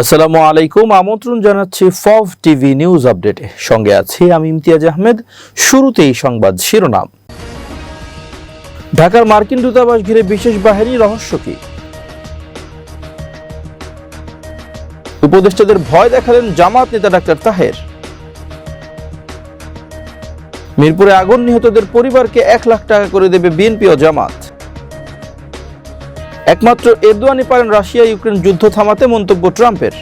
আসসালামু আলাইকুম। আমন্ত্রণ জানাচ্ছি ফভ টিভি নিউজ আপডেটে। সঙ্গে আছি আমি ইমতিয়াজ আহমেদ। শুরুতেই সংবাদ শিরোনাম। ঢাকার মার্কিন দূতাবাস ঘিরে বিশেষ বাহিনী রহস্য কি? উপদেষ্টাদের ভয় দেখালেন জামাত নেতা ডাক্তার তাহের। মিরপুরে আগুন নিহতদের পরিবারকে এক লাখ টাকা করে দেবে বিএনপি ও জামাত। একমাত্র এরদোয়ানই পারেন রাশিয়া ইউক্রেন যুদ্ধ থামাতে মন্তব্য ট্রাম্পের।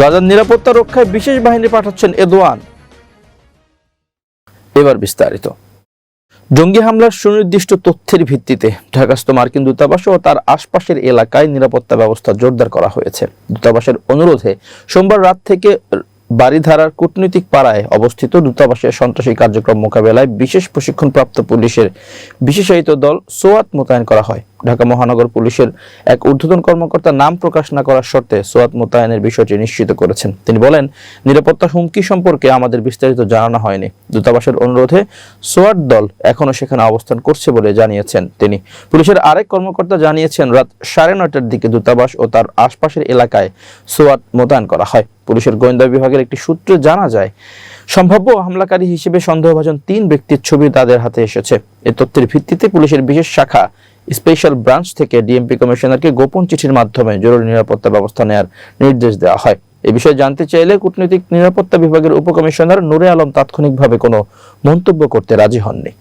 গাজার নিরাপত্তা রক্ষায় বিশেষ বাহিনী পাঠাচ্ছেন এদোয়ান এবার বিস্তারিত। জঙ্গি হামলার সুনির্দিষ্ট তথ্যের ভিত্তিতে ঢাকাস্থ মার্কিন দূতাবাস ও তার আশপাশের এলাকায় নিরাপত্তা ব্যবস্থা জোরদার করা হয়েছে। দূতাবাসের অনুরোধে সোমবার রাত থেকে বাড়িধারার কূটনৈতিক পাড়ায় অবস্থিত দূতাবাসের সন্ত্রাসী কার্যক্রম মোকাবেলায় বিশেষ প্রশিক্ষণপ্রাপ্ত পুলিশের বিশেষায়িত দল সোয়াত মোতায়েন করা হয়। ঢাকা মহানগর পুলিশের এক ঊর্ধ্বতন কর্মকর্তা নাম প্রকাশ না করার শর্তে সোয়াত মোতায়েনের বিষয়টি নিশ্চিত করেছেন। তিনি বলেন, নিরাপত্তা হুমকি সম্পর্কে আমাদের বিস্তারিত জানানো হয়নি। দূতাবাসের অনুরোধে সোয়াট দল এখনও সেখানে অবস্থান করছে বলে জানিয়েছেন তিনি। পুলিশের আরেক কর্মকর্তা জানিয়েছেন, রাত সাড়ে নয়টার দিকে দূতাবাস ও তার আশপাশের এলাকায় সোয়াট মোতায়েন করা হয়। পুলিশের গোয়েন্দা বিভাগের একটি সূত্রে জানা যায়, সম্ভাব্য হামলাকারী হিসেবে সন্দেহভাজন তিন ব্যক্তির ছবি তাদের হাতে এসেছে। এ তথ্যের ভিত্তিতে পুলিশের বিশেষ শাখা স্পেশাল ব্রাঞ্চ থেকে ডিএমপি কমিশনারকে গোপন চিঠির মাধ্যমে জরুরি নিরাপত্তা ব্যবস্থা নেওয়ার নির্দেশ দেওয়া হয়। এ বিষয়ে জানতে চাইলে কূটনৈতিক নিরাপত্তা বিভাগের উপকমিশনার নূরে আলম তাৎক্ষণিকভাবে কোনো মন্তব্য করতে রাজি হননি।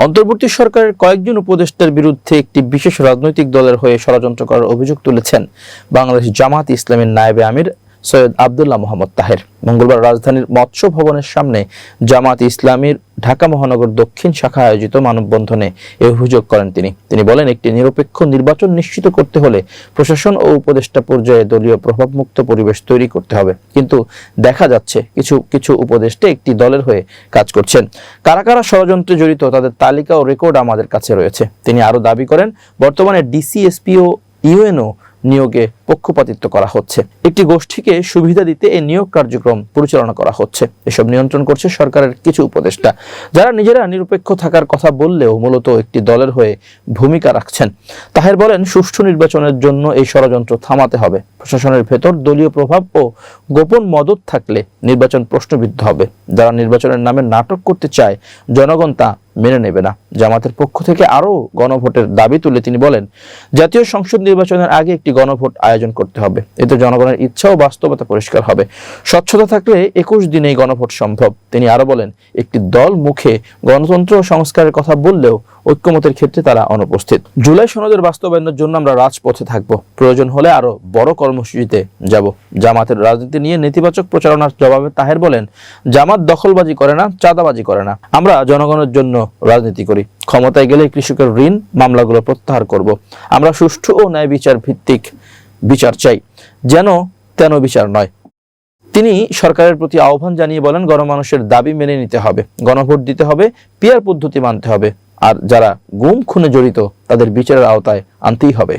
অন্তর্বর্তী সরকারের কয়েকজন উপদেষ্টার বিরুদ্ধে একটি বিশেষ রাজনৈতিক দলের হয়ে ষড়যন্ত্র করার অভিযোগ তুলেছেন বাংলাদেশ জামাত ইসলামের নায়েবে আমির সৈয়দ আবদুল্লাহ মোহাম্মদ তাহের। মঙ্গলবার রাজধানীর মৎস্য ভবনের সামনে জামাত ইসলামীর ঢাকা মহানগর দক্ষিণ শাখা আয়োজিত মানববন্ধনে এ অভিযোগ করেন তিনি। তিনি বলেন, একটি নিরপেক্ষ নির্বাচন নিশ্চিত করতে হলে প্রশাসন ও উপদেষ্টা পর্যায়ে দলীয় প্রভাবমুক্ত পরিবেশ তৈরি করতে হবে। কিন্তু দেখা যাচ্ছে কিছু কিছু উপদেষ্টা একটি দলের হয়ে কাজ করছেন। কারা কারা ষড়যন্ত্রে জড়িত তাদের তালিকা ও রেকর্ড আমাদের কাছে রয়েছে। তিনি আরও দাবি করেন, বর্তমানে ডিসিএসপি ও ইউএনও নিয়োগে পক্ষপাতিত্ব করা হচ্ছে। একটি গোষ্ঠীকে সুবিধা দিতে এই নিয়োগ কার্যক্রম পরিচালনা করা হচ্ছে। এসব নিয়ন্ত্রণ করছে সরকারের কিছু উপদেষ্টা, যারা নিজেরা নিরপেক্ষ থাকার কথা বললেও মূলত একটি দলের হয়ে ভূমিকা রাখছেন। তাহের বলেন, সুষ্ঠু নির্বাচনের জন্য এই ষড়যন্ত্র থামাতে হবে। প্রশাসনের ভেতর দলীয় প্রভাব ও গোপন মদত থাকলে নির্বাচন প্রশ্নবিদ্ধ হবে। যারা নির্বাচনের নামে নাটক করতে চায়, জনগণ তা মেনে নেবে না। জামাতের পক্ষ থেকে আরও গণভোটের দাবি তুলে তিনি বলেন, জাতীয় সংসদ নির্বাচনের আগে একটি গণভোট আয়োজন করতে হবে। এতে জনগণের ইচ্ছা ও বাস্তবতা পরিষ্কার হবে। স্বচ্ছতা থাকলে একুশ দিনেই গণভোট সম্ভব। তিনি আরও বলেন, একটি দল মুখে গণতন্ত্র সংস্কারের কথা বললেও ঐক্যমতের ক্ষেত্রে তারা অনুপস্থিত। জুলাই সনদের বাস্তবায়নের জন্য আমরা রাজপথে থাকব। প্রয়োজন হলে আরও বড় কর্মসূচিতে যাব। জামাতের রাজনীতি নিয়ে নেতিবাচক প্রচারণার জবাবে তাহের বলেন, জামাত দখলবাজি করে না, চাঁদাবাজি করে না। আমরা জনগণের জন্য রাজনীতি করি। ক্ষমতায় গেলে কৃষকের ঋণ, মামলাগুলো প্রত্যাহার করব। আমরা সুষ্ঠু ও ন্যায় বিচার ভিত্তিক বিচার চাই, যেন তেন বিচার নয়। তিনি সরকারের প্রতি আহ্বান জানিয়ে বলেন, গণমানুষের দাবি মেনে নিতে হবে। গণভোট দিতে হবে, পিয়ার পদ্ধতি মানতে হবে। আর যারা গুম খুনে জড়িত, তাদের বিচারের আওতায় আনতেই হবে।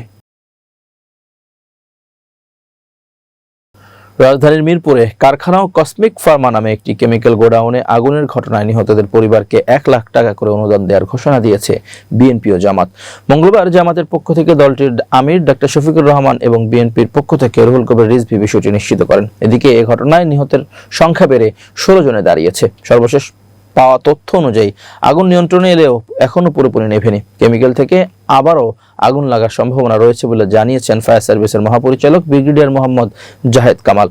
রাজধানীর মিরপুরে কারখানা ও কসমিক ফার্মা নামে একটি কেমিক্যাল গোডাউনে আগুনের ঘটনায় নিহতদের পরিবারকে এক লাখ টাকা করে অনুদান দেওয়ার ঘোষণা দিয়েছে বিএনপি ও জামাত। মঙ্গলবার জামাতের পক্ষ থেকে দলটির আমির ডাক্তার শফিকুর রহমান এবং বিএনপির পক্ষ থেকে রুহুল কবির রিজভি বিষয়টি নিশ্চিত করেন। এদিকে এ ঘটনায় নিহতের সংখ্যা বেড়ে ষোলো জনে দাঁড়িয়েছে। সর্বশেষ পাওয়া তথ্য অনুযায়ী আগুন নিয়ন্ত্রণে এলেও এখনও পুরোপুরি নেভেনি। কেমিক্যাল থেকে আবারও আগুন লাগার সম্ভাবনা রয়েছে বলে জানিয়েছেন ফায়ার সার্ভিসের মহাপরিচালক ব্রিগেডিয়ার মোহাম্মদ জাহেদ কামাল।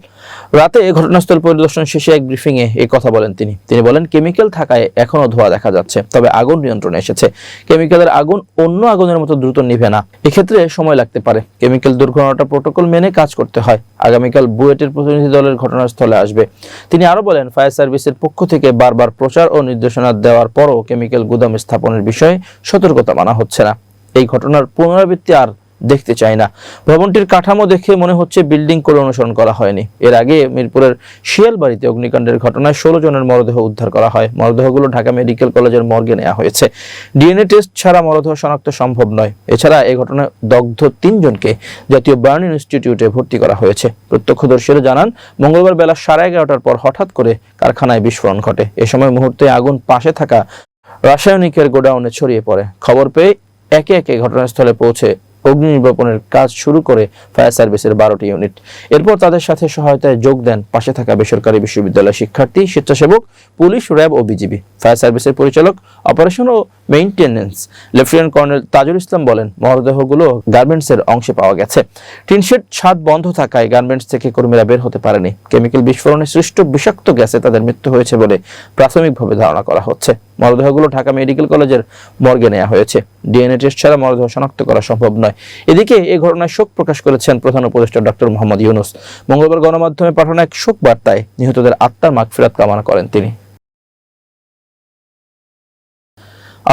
রাতে ঘটনাস্থল পরিদর্শন শেষে এক ব্রিফিংয়ে এই কথা বলেন তিনি। তিনি বলেন, কেমিক্যাল থাকায় এখনও ধোঁয়া দেখা যাচ্ছে, তবে আগুন নিয়ন্ত্রণে এসেছে। কেমিক্যালের আগুন অন্য আগুনের মতো দ্রুত নিভে না। এক্ষেত্রে সময় লাগতে পারে। কেমিক্যাল দুর্ঘটনাটা প্রোটোকল মেনে কাজ করতে হয়। আগামীকাল বুয়েটের প্রতিনিধি দলের ঘটনাস্থলে আসবে। তিনি আরও বলেন, ফায়ার সার্ভিসের পক্ষ থেকে বারবার প্রচার ও নির্দেশনা দেওয়ার পরও কেমিক্যাল গুদাম স্থাপনের বিষয়ে সতর্কতা মানা হচ্ছে না। এই ঘটনার পুনরাবৃত্তি আর দেখতে চাই না। ভবনটির কাঠামো দেখে মনে হচ্ছে বিল্ডিং করে অনুসরণ করা হয়নি। এর আগে মিরপুরের শিয়ালবাড়িতে অগ্নিকাণ্ডের ঘটনায় ষোলো জনের মরদেহ উদ্ধার করা হয়। মরদেহগুলো ঢাকা মেডিকেল কলেজের মর্গে নেওয়া হয়েছে। ডিএনএ টেস্ট ছাড়া মরদেহ শনাক্ত সম্ভব নয়। এছাড়া এই ঘটনায় দগ্ধ তিনজনকে জাতীয় বার্ন ইনস্টিটিউটে ভর্তি করা হয়েছে। প্রত্যক্ষদর্শীরা জানান, মঙ্গলবার বেলা সাড়ে এগারোটার পর হঠাৎ করে কারখানায় বিস্ফোরণ ঘটে। এ সময় মুহূর্তে আগুন পাশে থাকা রাসায়নিকের গোডাউনে ছড়িয়ে পড়ে। খবর পেয়ে একে একে ঘটনাস্থলে পৌঁছে অগ্নি নির্বাপনের কাজ শুরু করে ফায়ার সার্ভিসের বারোটি ইউনিট। এরপর তাদের সাথে সহায়তায় যোগ দেন পাশে থাকা বেসরকারি বিশ্ববিদ্যালয় শিক্ষার্থী, স্বেচ্ছাসেবক, পুলিশ, র্যাব ও বিজিবি। ফায়ার সার্ভিসের পরিচালক অপারেশন ও maintenance. Lieutenant colonel Tajul Islam বলেন, মরদেহগুলো গার্মেন্টসের অংশে পাওয়া গেছে। টিনশেড ছাদ বন্ধ থাকায় গার্মেন্টস থেকে কর্মীরা বের হতে পারেনি। কেমিক্যাল বিস্ফোরণে সৃষ্ট বিষাক্ত গ্যাসে তাদের মৃত্যু হয়েছে বলে প্রাথমিকভাবে ধারণা করা হচ্ছে। মরদেহগুলো ঢাকা মেডিকেল কলেজের মর্গে নেওয়া হয়েছে। ডিএনএ টেস্ট ছাড়া মরদেহ শনাক্ত করা সম্ভব নয়। এদিকে এ ঘটনায় শোক প্রকাশ করেছেন প্রধান উপদেষ্টা ডক্টর মোহাম্মদ ইউনুস। মঙ্গলবার গণমাধ্যমে পাঠানো এক শোক বার্তায় নিহতদের আত্মার মাগফিরাত কামনা করেন তিনি।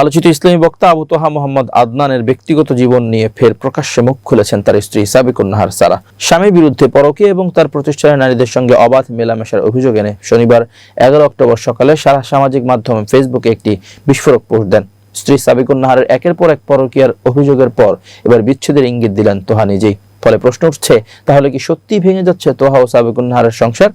আলোচিত ইসলামী বক্তা আবু তোহা মোহাম্মদ আদনানের ব্যক্তিগত জীবন নিয়ে ফের প্রকাশ্যে মুখ খুলেছেন তার স্ত্রী সাবিকুন নাহার সারা। স্বামীর বিরুদ্ধে পরকে এবং তার প্রতিষ্ঠানের নারীদের সঙ্গে অবাধ মেলামেশার অভিযোগ এনে শনিবার এগারো অক্টোবর সকালে সারা সামাজিক মাধ্যমে ফেসবুকে একটি বিস্ফোরক পোস্ট দেন। স্ত্রী সাবিকুন নাহারের একের পর এক পরকীয়ার অভিযোগের পর এবার বিচ্ছেদের ইঙ্গিত দিলেন তোহা নিজেই। ফলে প্রশ্ন উঠছে, তাহলে কি সত্যি ভেঙে যাচ্ছে তোহা ও সাবিকুন নাহারের সংসার?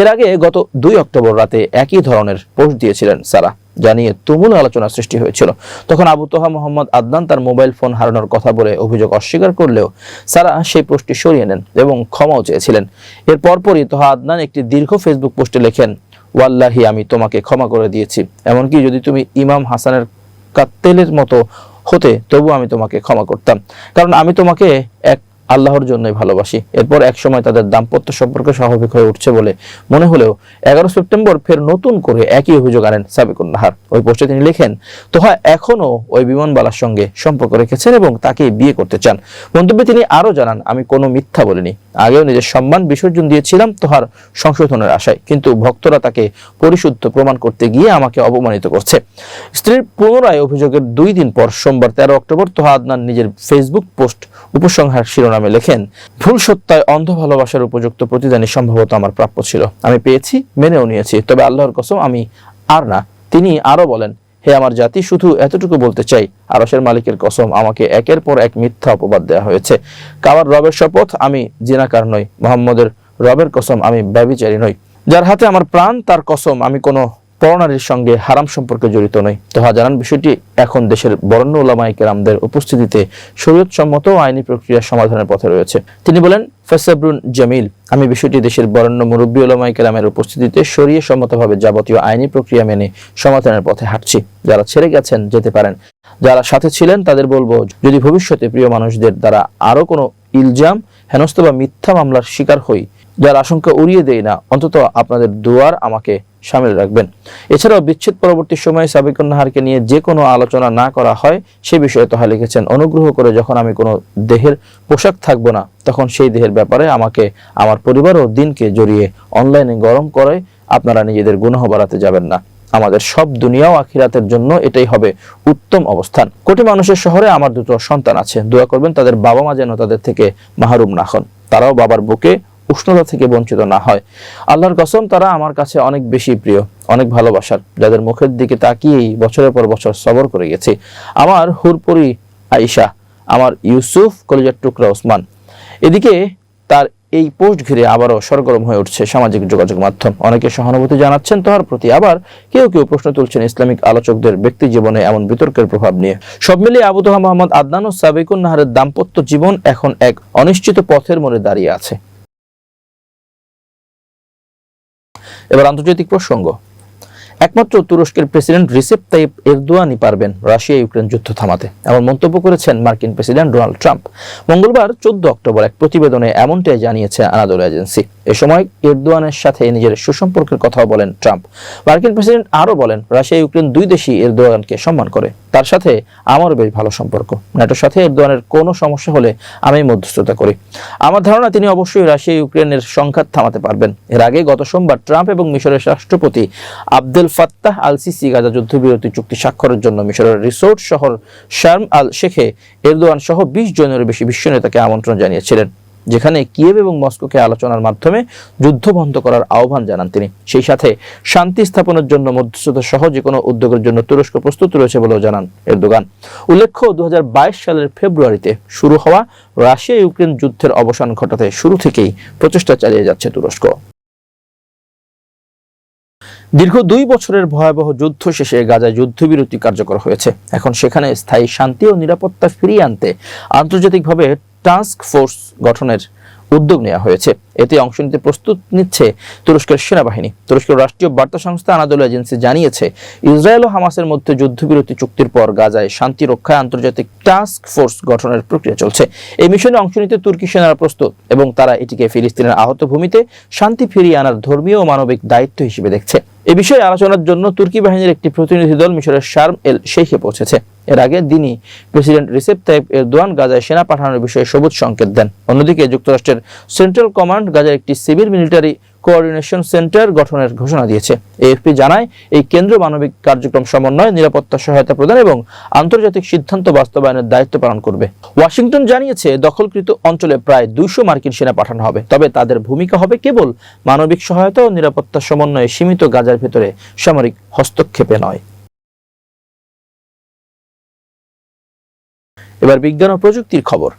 এর আগে গত দুই অক্টোবর রাতে একই ধরনের পোস্ট দিয়েছিলেন সারা। জানিয়ে তুমুল আলোচনা সৃষ্টি হয়েছিল। তখন আবু তোহা মোহাম্মদ আদনান তার মোবাইল ফোন হারানোর কথা বলে অভিযোগ অস্বীকার করলেও সারা সেই পোস্টটি সরিয়ে নেন এবং ক্ষমাও চেয়েছিলেন। এর পরপরই তোহা আদনান একটি দীর্ঘ ফেসবুক পোস্টে লেখেন, ওয়াল্লাহি, আমি তোমাকে ক্ষমা করে দিয়েছি। এমনকি যদি তুমি ইমাম হাসানের কাত্তেলের মতো হতে তবু আমি তোমাকে ক্ষমা করতাম। কারণ আমি তোমাকে এক আল্লাহর জন্যই ভালোবাসি। এরপর এক সময় তাদের দাম্পত্য সম্পর্ক স্বাভাবিক হয়ে উঠছে বলে মনে হলেও এগারো সেপ্টেম্বর ফের নতুন করে একই অভিযোগ আনেন সাবিকুন নাহার ওই পোস্টে তিনি লেখেন, তোহা এখনও ওই বিমানবালার সঙ্গে সম্পর্ক রেখেছেন এবং তাকে বিয়ে করতে চান। মন্তব্যে তিনি আরও জানান, আমি কোনো মিথ্যা বলিনি। আগেও নিজের সম্মান বিসর্জন দিয়েছিলাম তোহার সংশোধনের আশায়, কিন্তু ভক্তরা তাকে পরিশুদ্ধ প্রমাণ করতে গিয়ে আমাকে অপমানিত করছে। স্ত্রীর পুনরায় অভিযোগের দুই দিন পর সোমবার তেরো অক্টোবর তোহা আদনান নিজের ফেসবুক পোস্ট উপসংহার শিরোনামে লেখেন, ভুল সত্যায় অন্ধ ভালোবাসার উপযুক্ত প্রতিদানই সম্ভবত আমার প্রাপ্য ছিল। আমি পেয়েছি, মেনেও নিয়েছি, তবে আল্লাহর কসম আমি আর না। তিনি আরও বলেন, হে আমার জাতি, শুধু এতটুকু বলতে চাই আরসের মালিকের কসম, আমাকে একের পর এক মিথ্যা অপবাদ দেওয়া হয়েছে। কাবার রবের শপথ, আমি জিনাকার নই, মোহাম্মদের রবের কসম আমি ব্যবিচারী নই। যার হাতে আমার প্রাণ, তার কসম আমি কোনো পরনারীর সঙ্গে হারাম সম্পর্কে জড়িত নই। তোহা জানান, বিষয়টি এখন দেশের বরণ্য ওলামাই কেরামদের উপস্থিতিতে শরীয়ত সম্মত আইনি প্রক্রিয়া সমাধানের পথে রয়েছে। তিনি বলেন, ফেসাবরুন জামিল, আমি বিষয়টি দেশের বরণ্য মুরব্বী ওলামাই কেরামের উপস্থিতিতে সরিয়ে সম্মতভাবে যাবতীয় আইনি প্রক্রিয়া মেনে সমাধানের পথে হাঁটছি। যারা ছেড়ে গেছেন, যেতে পারেন। যারা সাথে ছিলেন, তাদের বলব, যদি ভবিষ্যতে প্রিয় মানুষদের দ্বারা আরও কোনো ইলজাম, হেনস্থ বা মিথ্যা মামলার শিকার হই যার আশঙ্কা উড়িয়ে দেয় না, অন্তত আপনাদের দুয়ার আমাকে সামিল রাখবেন। এছাড়াও বিচ্ছেদ পরবর্তী সময়ে সাবিকুন নাহারকে নিয়ে যে কোনো আলোচনা না করা হয়, সে বিষয়ে তোহা লিখেছেন, অনুগ্রহ করে যখন আমি কোনো দেহের পোশাক থাকব না, তখন সেই দেহের ব্যাপারে আমাকে, আমার পরিবার ও দিনকে জড়িয়ে অনলাইনে গরম করে আপনারা নিজেদের গুনাহ বাড়াতে যাবেন না। আমাদের সব দুনিয়া ও আখিরাতের জন্য এটাই হবে উত্তম অবস্থান। কোটি মানুষের শহরে আমার দুটো সন্তান আছে, দোয়া করবেন তাদের বাবা মা যেন তাদের থেকে মাহরুম না হন। তারাও বাবার বুকে উষ্ণতা থেকে বঞ্চিত না হয়। আল্লাহর কসম, তারা আমার কাছে অনেক বেশি প্রিয়, অনেক ভালোবাসার, যাদের মুখের দিকে তাকিয়েই বছরের পর বছর সবর করে গেছি। আমার হুরপুরি আইসা আমার ইউসুফ কলিজার টুকরা ওসমান। এদিকে তার এই পোস্ট ঘিরে আবারও সরগরম হয়ে উঠছে সামাজিক যোগাযোগ মাধ্যম। অনেকে সহানুভূতি জানাচ্ছেন তার প্রতি আবার কেউ কেউ প্রশ্ন তুলছেন ইসলামিক আলোচকদের ব্যক্তি জীবনে এমন বিতর্কের প্রভাব নিয়ে। সব মিলিয়ে আবু তোহা মোহাম্মদ আদনান ও সাবিকুন নাহারের দাম্পত্য জীবন এখন এক অনিশ্চিত পথের মোড়ে দাঁড়িয়ে আছে। এবার আন্তর্জাতিক প্রসঙ্গ। একমাত্র তুরস্কের প্রেসিডেন্ট রিসেপ তাইপ এরদোয়ানই পারবেন রাশিয়া ইউক্রেন যুদ্ধ থামাতে। এমন মন্তব্য করেছেন মার্কিন প্রেসিডেন্ট ডোনাল্ড ট্রাম্প। মঙ্গলবার চোদ্দ অক্টোবর এক প্রতিবেদনে এমনটাই জানিয়েছে আনাদোল এজেন্সি। এ সময় এরদোয়ানের সাথে নিজের সুসম্পর্কের কথাও বলেন ট্রাম্প। মার্কিন প্রেসিডেন্ট আরও বলেন, রাশিয়া ইউক্রেন দুই দেশই এরদোয়ানকে সম্মান করে। তার সাথে আমারও বেশ ভালো সম্পর্ক। ন্যাটোর সাথে এরদোয়ানের কোনো সমস্যা হলে আমি মধ্যস্থতা করি। আমার ধারণা, তিনি অবশ্যই রাশিয়া ইউক্রেনের সংঘাত থামাতে পারবেন। এর আগে গত সোমবার ট্রাম্প এবং মিশরের রাষ্ট্রপতি Abdel Fattah al Sisi Gaza যুদ্ধবিরতি চুক্তি স্বাক্ষরের জন্য মিশরের রিসোর্ট শহর শার্ম আল শেখে এরদোয়ান সহ বিশ জনের বেশি বিশ্ব নেতাকে আমন্ত্রণ জানিয়েছিলেন, যেখানে কিয়েভ এবং মস্কোকে আলোচনার মাধ্যমে যুদ্ধ বন্ধ করার আহ্বান জানান তিনি। সেই সাথে শান্তি স্থাপনের জন্য মধ্যস্থতা সহ যে কোনো উদ্যোগের জন্য তুরস্ক প্রস্তুত রয়েছে বলেও জানান এরদোগান। উল্লেখ্য দু হাজার বাইশ সালের ফেব্রুয়ারিতে শুরু হওয়া রাশিয়া ইউক্রেন যুদ্ধের অবসান ঘটাতে শুরু থেকেই প্রচেষ্টা চালিয়ে যাচ্ছে তুরস্ক। দীর্ঘ দুই বছরের ভয়াবহ যুদ্ধ শেষে গাজায় যুদ্ধবিরতি কার্যকর হয়েছে। এখন সেখানে স্থায়ী শান্তি ও নিরাপত্তা ফিরিয়ে আনতে আন্তর্জাতিকভাবে টাস্ক ফোর্স গঠনের উদ্যোগ নেওয়া হয়েছে। এতে অংশ নিতে প্রস্তুত নিচ্ছে তুরস্কের সেনাবাহিনী। তুরস্কের রাষ্ট্রীয় বার্তা সংস্থা আনাদোল এজেন্সি জানিয়েছে, ইসরায়েল ও হামাসের মধ্যে যুদ্ধবিরতি চুক্তির পর গাজায় শান্তি রক্ষায় আন্তর্জাতিক টাস্ক ফোর্স গঠনের প্রক্রিয়া চলছে। এই মিশনে অংশ নিতে তুর্কি সেনারা প্রস্তুত এবং তারা এটিকে ফিলিস্তিনের আহত ভূমিতে শান্তি ফিরিয়ে আনার ধর্মীয় ও মানবিক দায়িত্ব হিসেবে দেখছে। এ বিষয়ে আলোচনার জন্য তুর্কি বাহিনীর একটি প্রতিনিধি দল মিশরের শার্ম এল শেখে পৌঁছেছে। এর আগে তিনি প্রেসিডেন্ট রিসেপ তাইপ এরদোয়ান গাজায় সেনা পাঠানোর বিষয়ে সবুজ সংকেত দেন। অন্যদিকে যুক্তরাষ্ট্রের সেন্ট্রাল কমান্ড গাজায় একটি সিভিল মিলিটারি কোঅর্ডিনেশন সেন্টার গঠনের ঘোষণা দিয়েছে। এএফপি জানায়, এই কেন্দ্র মানবিক কার্যক্রম সমন্বয়, নিরাপত্তা সহায়তা প্রদান এবং আন্তর্জাতিক সিদ্ধান্ত বাস্তবায়নের দায়িত্ব পালন করবে। ওয়াশিংটন জানিয়েছে, দখলকৃত অঞ্চলে প্রায় দুইশো মার্কিন সেনা পাঠানো হবে। তবে তাদের ভূমিকা হবে কেবল মানবিক সহায়তা ও নিরাপত্তা সমন্বয়ে সীমিত গাজার ভেতরে সামরিক হস্তক্ষেপে নয়। এবার বিজ্ঞান ও প্রযুক্তির খবর।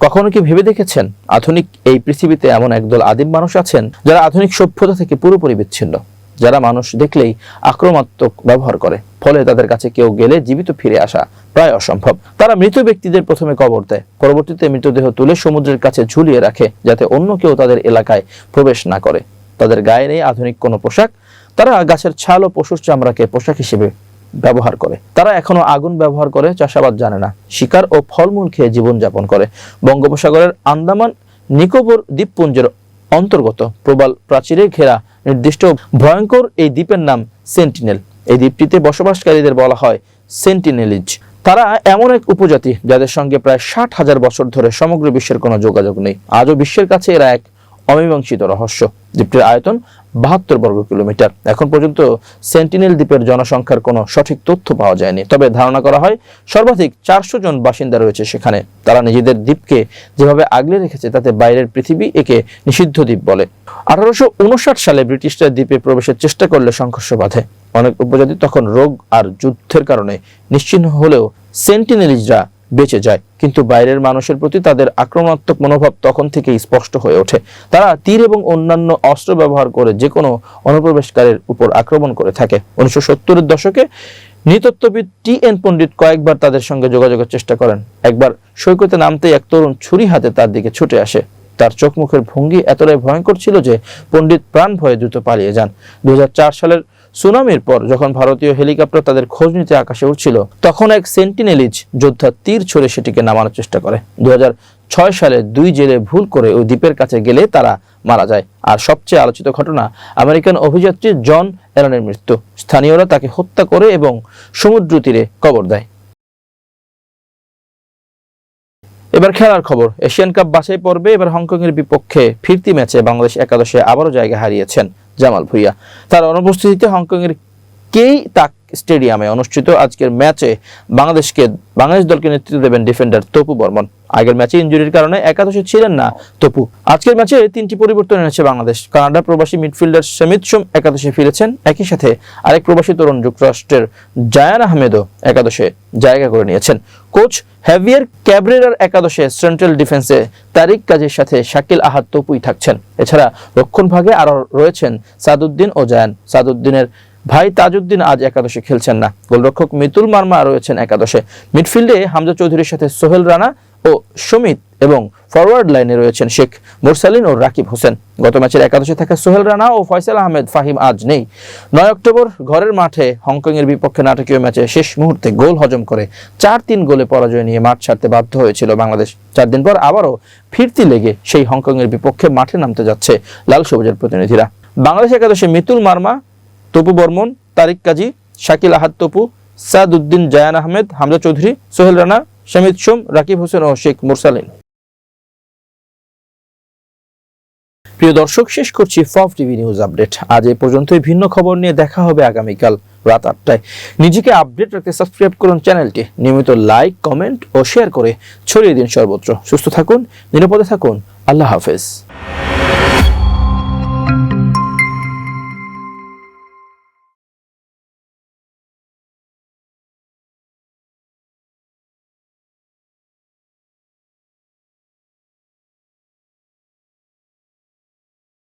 কখনো কি ভেবে দেখেছেন আধুনিক এই পৃথিবীতে এমন একদল আদিম মানুষ আছেন যারা আধুনিক সভ্যতা থেকে পুরোপুরি বিচ্ছিন্ন? যারা মানুষ দেখলেই আক্রমণাত্মক ব্যবহার করে, ফলে তাদের কাছে কেউ গেলে জীবিত ফিরে আসা প্রায় অসম্ভব। তারা মৃত ব্যক্তিদের প্রথমে কবর দেয়, পরবর্তীতে মৃতদেহ তুলে সমুদ্রের কাছে ঝুলিয়ে রাখে যাতে অন্য কেউ তাদের এলাকায় প্রবেশ না করে। তাদের গায়ে নেই আধুনিক কোনো পোশাক। তারা গাছের ছাল ও পশুর চামড়াকে পোশাক হিসেবে ব্যবহার করে। তারা এখনও আগুন ব্যবহার করে, চাষাবাদ জানে না। শিকার ও ফলমূল খেয়ে জীবনযাপন করে। বঙ্গোপসাগরের আন্দামান নিকোবর দ্বীপপুঞ্জের অন্তর্গত প্রবাল প্রাচীরে ঘেরা নির্দিষ্ট ভয়ঙ্কর এই দ্বীপের নাম সেন্টিনেল। এই দ্বীপটিতে বসবাসকারীদের বলা হয় সেন্টিনেলিজ। তারা এমন এক উপজাতি যাদের সঙ্গে প্রায় ষাট হাজার বছর ধরে সমগ্র বিশ্বের কোনো যোগাযোগ নেই। আজও বিশ্বের কাছে এরা এক অমীমাংসিত রহস্য। দ্বীপটির আয়তন বাহাত্তর বর্গ কিলোমিটার। এখন পর্যন্ত সেন্টিনেল দ্বীপের জনসংখ্যার কোনো সঠিক তথ্য পাওয়া যায়নি। তবে ধারণা করা হয় সর্বাধিক চারশো জন বাসিন্দা রয়েছে সেখানে। তারা নিজেদের দ্বীপকে যেভাবে আগলে রেখেছে, তাতে বাইরের পৃথিবী একে নিষিদ্ধ দ্বীপ বলে। আঠারোশো উনষাট সালে ব্রিটিশরা দ্বীপে প্রবেশের চেষ্টা করলে সংঘর্ষ বাধে। অনেক উপজাতি তখন রোগ আর যুদ্ধের কারণে নিশ্চিহ্ন হলেও সেন্টিনেলিজরা বেঁচে যায়। কিন্তু বাইরের মানুষের প্রতি তাদের আক্রমণাত্মক মনোভাব তখন থেকেই স্পষ্ট হয়ে ওঠে। তারা তীর এবং অন্যান্য অস্ত্র ব্যবহার করে যে কোনো অনুপ্রবেশকারীর উপর আক্রমণ করে থাকে। উনিশশো সত্তরের দশকে নৃতত্ত্ববিদ টি এন পণ্ডিত কয়েকবার তাদের সঙ্গে যোগাযোগের চেষ্টা করেন। একবার সৈকতে নামতেই এক তরুণ ছুরি হাতে তার দিকে ছুটে আসে। তার চোখ মুখের ভঙ্গি এতটাই ভয়ঙ্কর ছিল যে পণ্ডিত প্রাণ ভয়ে দ্রুত পালিয়ে যান। দুই হাজার চার সালের সুনামির পর যখন ভারতীয় হেলিকপ্টার তাদের খোঁজ নিতে আকাশে উঠছিল তখন এক সেন্টিনেলিজ যোদ্ধা তীর ছড়ে সেটিকে নামানোর চেষ্টা করে। দু ছয় সালে দুই জেলে ভুল করে ওই দ্বীপের কাছে গেলে তারা মারা যায়। আর সবচেয়ে আলোচিত ঘটনা, আমেরিকান অভিযাত্রী জন অ্যালনের মৃত্যু। স্থানীয়রা তাকে হত্যা করে এবং সমুদ্র তীরে কবর দেয়। এবার খেলার খবর। এশিয়ান কাপ বাছাই পর্বে এবার হংকং এর বিপক্ষে ফিরতি ম্যাচে বাংলাদেশ একাদশে আবারও জায়গা হারিয়েছেন। জামাল ভুইয়া। তার অনুপস্থিতিতে হংকংয়ের কেই তাক স্টেডিয়ামে অনুষ্ঠিত আজকের ম্যাচে বাংলাদেশকে, বাংলাদেশ দলকে নেতৃত্ব দেবেন ডিফেন্ডার তপু বর্মন। আগের ম্যাচে ইঞ্জুরির কারণে একাদশে ছিলেন না তপু। আজকের ম্যাচে তিনটি পরিবর্তন এনেছে বাংলাদেশ। কানাডা প্রবাসী মিডফিল্ডার সমিত সোম একাদশে ফিরেছেন। একই সাথে আরেক প্রবাসী তরুণ যুক্তরাষ্ট্রের জায়ান আহমেদও একাদশে জায়গা করে নিয়েছেন। কোচ হ্যাভিয়ার ক্যাবরেরার একাদশে সেন্ট্রাল ডিফেন্সে তারিক কাজের সাথে শাকিল আহাদ তপুই থাকছেন। এছাড়া রক্ষণ ভাগে আরও রয়েছেন সাদুদ্দিন ও জায়ান। সাদুদ্দিনের ভাই তাজউদ্দিন আজ একাদশে খেলছেন না। গোলরক্ষক মিতুল মার্মা রয়েছেন একাদশে। মিডফিল্ডে হামজা চৌধুরীর সাথে সোহেল রানা ও সমিত এবং ফরওয়ার্ড লাইনে রয়েছেন শেখ মুরসালিন ও রাকিব হোসেন। গত ম্যাচের একাদশে থাকা সোহেল রানা ও ফয়সাল আহমেদ ফাহিম আজ নেই। নয় অক্টোবর ঘরের মাঠে হংকং এর বিপক্ষে নাটকীয় ম্যাচে শেষ মুহূর্তে গোল হজম করে চার তিন গোলে পরাজয় নিয়ে মাঠ ছাড়তে বাধ্য হয়েছিল বাংলাদেশ। চার দিন পর আবারও ফিরতি লেগে সেই হংকং এর বিপক্ষে মাঠে নামতে যাচ্ছে লাল সবুজের প্রতিনিধিরা। বাংলাদেশ একাদশে মিতুল মার্মা তপু বর্মন, তারিক কাজী, শাকিল আহাদ তপু সাদ উদ্দিন জায়ান আহমেদ, হামজা চৌধুরী, সোহেল রানা, শামিদ সোম, রাকিব হোসেন ও শেখ মুরসালিন। প্রিয় দর্শক, শেষ করছি ফফ টিভি নিউজ আপডেট। আজ এ পর্যন্তই। ভিন্ন খবর নিয়ে দেখা হবে আগামীকাল রাত আটটায়। নিজেকে আপডেট রাখতে সাবস্ক্রাইব করুন চ্যানেলটি। নিয়মিত লাইক, কমেন্ট ও শেয়ার করে ছড়িয়ে দিন সর্বত্র। সুস্থ থাকুন, নিরাপদে থাকুন। আল্লাহ হাফেজ।